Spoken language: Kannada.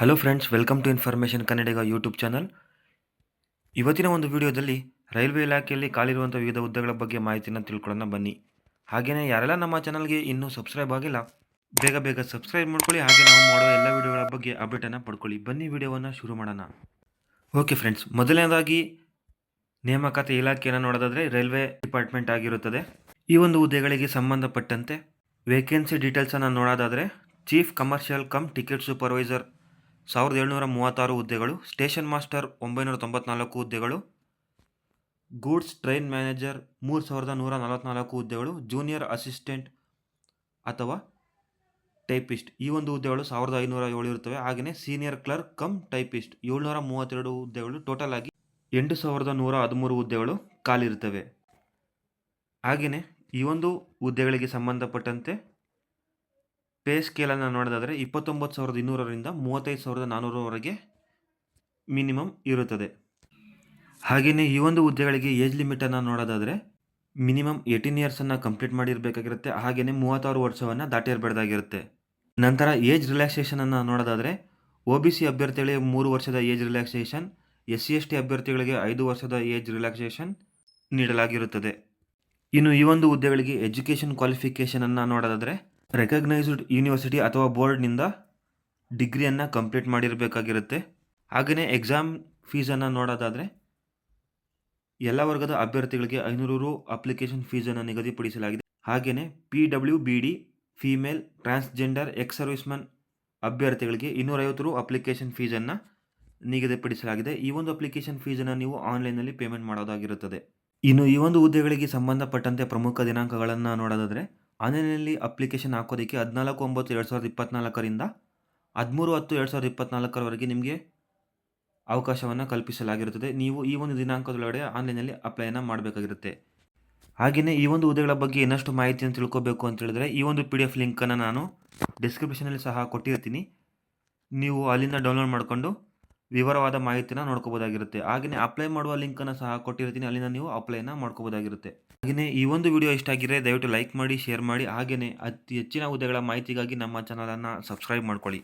Hello friends welcome to information Kannadiga YouTube channel ಇವತ್ತಿನ ಒಂದು ವಿಡಿಯೋದಲ್ಲಿ ರೈಲ್ವೆ ಇಲಾಖೆಯಲ್ಲಿ ಕಾಲಿರುವಂಥ ವಿವಿಧ ಹುದ್ದೆಗಳ ಬಗ್ಗೆ ಮಾಹಿತಿನ ತಿಳ್ಕೊಳ್ಳೋಣ ಬನ್ನಿ. ಹಾಗೆಯೇ ಯಾರೆಲ್ಲ ನಮ್ಮ ಚಾನಲ್ಗೆ ಇನ್ನೂ ಸಬ್ಸ್ಕ್ರೈಬ್ ಆಗಿಲ್ಲ, ಬೇಗ ಬೇಗ ಸಬ್ಸ್ಕ್ರೈಬ್ ಮಾಡ್ಕೊಳ್ಳಿ. ಹಾಗೆ ನಾವು ಮಾಡೋ ಎಲ್ಲ ವಿಡಿಯೋಗಳ ಬಗ್ಗೆ ಅಪ್ಡೇಟನ್ನು ಪಡ್ಕೊಳ್ಳಿ. ಬನ್ನಿ ವಿಡಿಯೋವನ್ನು ಶುರು ಮಾಡೋಣ. ಓಕೆ ಫ್ರೆಂಡ್ಸ್ ಮೊದಲನೇದಾಗಿ ನೇಮಕಾತಿ ಇಲಾಖೆಯನ್ನು ನೋಡೋದಾದರೆ ರೈಲ್ವೆ ಡಿಪಾರ್ಟ್ಮೆಂಟ್ ಆಗಿರುತ್ತದೆ. ಈ ಒಂದು ಹುದ್ದೆಗಳಿಗೆ ಸಂಬಂಧಪಟ್ಟಂತೆ ವೇಕೆನ್ಸಿ ಡೀಟೇಲ್ಸನ್ನು ನೋಡೋದಾದರೆ chief commercial cum ticket supervisor ಸಾವಿರದ ಏಳ್ನೂರ ಮೂವತ್ತಾರು ಹುದ್ದೆಗಳು, ಸ್ಟೇಷನ್ ಮಾಸ್ಟರ್ ಒಂಬೈನೂರ ತೊಂಬತ್ನಾಲ್ಕು ಹುದ್ದೆಗಳು, ಗೂಡ್ಸ್ ಟ್ರೈನ್ ಮ್ಯಾನೇಜರ್ ಮೂರು ಸಾವಿರದ ನೂರ ನಲವತ್ತ್ನಾಲ್ಕು ಹುದ್ದೆಗಳು, ಜೂನಿಯರ್ ಅಸಿಸ್ಟೆಂಟ್ ಅಥವಾ ಟೈಪಿಸ್ಟ್. ಈ ಒಂದು ಹುದ್ದೆಗಳು ಸಾವಿರದ ಐನೂರ ಏಳು ಇರುತ್ತವೆ. ಹಾಗೆಯೇ ಸೀನಿಯರ್ ಕ್ಲರ್ಕ್ ಕಮ್ ಟೈಪಿಸ್ಟ್ ಏಳ್ನೂರ ಮೂವತ್ತೆರಡು ಹುದ್ದೆಗಳು ಟೋಟಲ್ ಆಗಿ ಎಂಟು ಸಾವಿರದ ನೂರ ಹದಿಮೂರು ಹುದ್ದೆಗಳು ಖಾಲಿರ್ತವೆ ಹಾಗೆಯೇ ಈ ಒಂದು ಹುದ್ದೆಗಳಿಗೆ ಸಂಬಂಧಪಟ್ಟಂತೆ ಪೇ ಸ್ಕೇಲನ್ನು ನೋಡೋದಾದರೆ ಇಪ್ಪತ್ತೊಂಬತ್ತು ಸಾವಿರದ ಇನ್ನೂರರಿಂದ ಮೂವತ್ತೈದು ಸಾವಿರದ ನಾನ್ನೂರವರೆಗೆ ಮಿನಿಮಮ್ ಇರುತ್ತದೆ. ಹಾಗೆಯೇ ಈ ಒಂದು ಹುದ್ದೆಗಳಿಗೆ ಏಜ್ ಲಿಮಿಟನ್ನು ನೋಡೋದಾದರೆ ಮಿನಿಮಮ್ ಏಯ್ಟೀನ್ ಇಯರ್ಸನ್ನು ಕಂಪ್ಲೀಟ್ ಮಾಡಿರಬೇಕಾಗಿರುತ್ತೆ. ಹಾಗೆಯೇ ಮೂವತ್ತಾರು ವರ್ಷವನ್ನು ದಾಟಿರಬಾರ್ದಾಗಿರುತ್ತೆ ನಂತರ ಏಜ್ ರಿಲ್ಯಾಕ್ಸೇಷನನ್ನು ನೋಡೋದಾದರೆ ಒ ಬಿ ಸಿ ಅಭ್ಯರ್ಥಿಗಳಿಗೆ ಮೂರು ವರ್ಷದ age relaxation, S C S T ಅಭ್ಯರ್ಥಿಗಳಿಗೆ ಐದು ವರ್ಷದ ಏಜ್ ರಿಲ್ಯಾಕ್ಸೇಷನ್ ನೀಡಲಾಗಿರುತ್ತದೆ. ಇನ್ನು ಈ ಒಂದು ಹುದ್ದೆಗಳಿಗೆ ಎಜುಕೇಷನ್ ಕ್ವಾಲಿಫಿಕೇಷನನ್ನು ನೋಡೋದಾದರೆ ರೆಕಗ್ನೈಸ್ಡ್ ಯೂನಿವರ್ಸಿಟಿ ಅಥವಾ ಬೋರ್ಡ್ನಿಂದ ಡಿಗ್ರಿಯನ್ನು ಕಂಪ್ಲೀಟ್ ಮಾಡಿರಬೇಕಾಗಿರುತ್ತೆ. ಹಾಗೆಯೇ ಎಕ್ಸಾಮ್ ಫೀಸನ್ನು ನೋಡೋದಾದರೆ, ಎಲ್ಲ ವರ್ಗದ ಅಭ್ಯರ್ಥಿಗಳಿಗೆ ಐನೂರು ರು ಅಪ್ಲಿಕೇಶನ್ ಫೀಸನ್ನು ನಿಗದಿಪಡಿಸಲಾಗಿದೆ. ಹಾಗೆಯೇ P W B D, female, transgender ex serviceman ಅಭ್ಯರ್ಥಿಗಳಿಗೆ ಇನ್ನೂರೈವತ್ತು ರು ಅಪ್ಲಿಕೇಶನ್ ಫೀಸನ್ನು ನಿಗದಿಪಡಿಸಲಾಗಿದೆ. ಈ ಒಂದು ಅಪ್ಲಿಕೇಶನ್ ಫೀಸನ್ನು ನೀವು ಆನ್ಲೈನಲ್ಲಿ ಪೇಮೆಂಟ್ ಮಾಡೋದಾಗಿರುತ್ತದೆ. ಇನ್ನು ಈ ಒಂದು ಹುದ್ದೆಗಳಿಗೆ ಸಂಬಂಧಪಟ್ಟಂತೆ ಪ್ರಮುಖ ದಿನಾಂಕಗಳನ್ನು ನೋಡೋದಾದರೆ ಆನ್ಲೈನಲ್ಲಿ ಅಪ್ಲಿಕೇಶನ್ ಹಾಕೋದಕ್ಕೆ ಹದಿನಾಲ್ಕು, ಒಂಬತ್ತು, ಎರಡು ಸಾವಿರದ ಇಪ್ಪತ್ತ್ನಾಲ್ಕರಿಂದ ಹದಿಮೂರು ಹತ್ತು, ಎರಡು ಸಾವಿರದ ಇಪ್ಪತ್ತ್ನಾಲ್ಕರವರೆಗೆ ನಿಮಗೆ ಅವಕಾಶವನ್ನು ಕಲ್ಪಿಸಲಾಗಿರುತ್ತದೆ. ನೀವು ಈ ಒಂದು ದಿನಾಂಕದೊಳಗಡೆ ಆನ್ಲೈನಲ್ಲಿ ಅಪ್ಲೈನ ಮಾಡಬೇಕಾಗಿರುತ್ತೆ. ಹಾಗೆಯೇ ಈ ಒಂದು ಹುದ್ದೆಗಳ ಬಗ್ಗೆ ಇನ್ನಷ್ಟು ಮಾಹಿತಿಯನ್ನು ತಿಳ್ಕೊಬೇಕು ಅಂತ ಹೇಳಿದ್ರೆ ಈ ಒಂದು ಪಿ ಡಿ ಎಫ್ ಲಿಂಕನ್ನು ನಾನು ಡಿಸ್ಕ್ರಿಪ್ಷನಲ್ಲಿ ಸಹ ಕೊಟ್ಟಿರ್ತೀನಿ. ನೀವು ಅಲ್ಲಿಂದ ಡೌನ್ಲೋಡ್ ಮಾಡಿಕೊಂಡು ವಿವರವಾದ ಮಾಹಿತಿನ ನೋಡ್ಕೋಬೋದಾಗಿರುತ್ತೆ. ಹಾಗೆಯೇ ಅಪ್ಲೈ ಮಾಡುವ ಲಿಂಕನ್ನು ಸಹ ಕೊಟ್ಟಿರ್ತೀನಿ. ಅಲ್ಲಿಂದ ನೀವು ಅಪ್ಲೈನ ಮಾಡ್ಕೋಬೋದಾಗಿರುತ್ತೆ. ಹಾಗೆಯೇ ಈ ಒಂದು ವಿಡಿಯೋ ಇಷ್ಟ ಆಗಿದ್ರೆ ದಯವಿಟ್ಟು ಲೈಕ್ ಮಾಡಿ ಶೇರ್ ಮಾಡಿ. ಹಾಗೆಯೇ ಅತಿ ಹೆಚ್ಚಿನ ಹುದ್ದೆಗಳ ಮಾಹಿತಿಗಾಗಿ ನಮ್ಮ ಚಾನಲನ್ನು ಸಬ್ಸ್ಕ್ರೈಬ್ ಮಾಡ್ಕೊಳ್ಳಿ.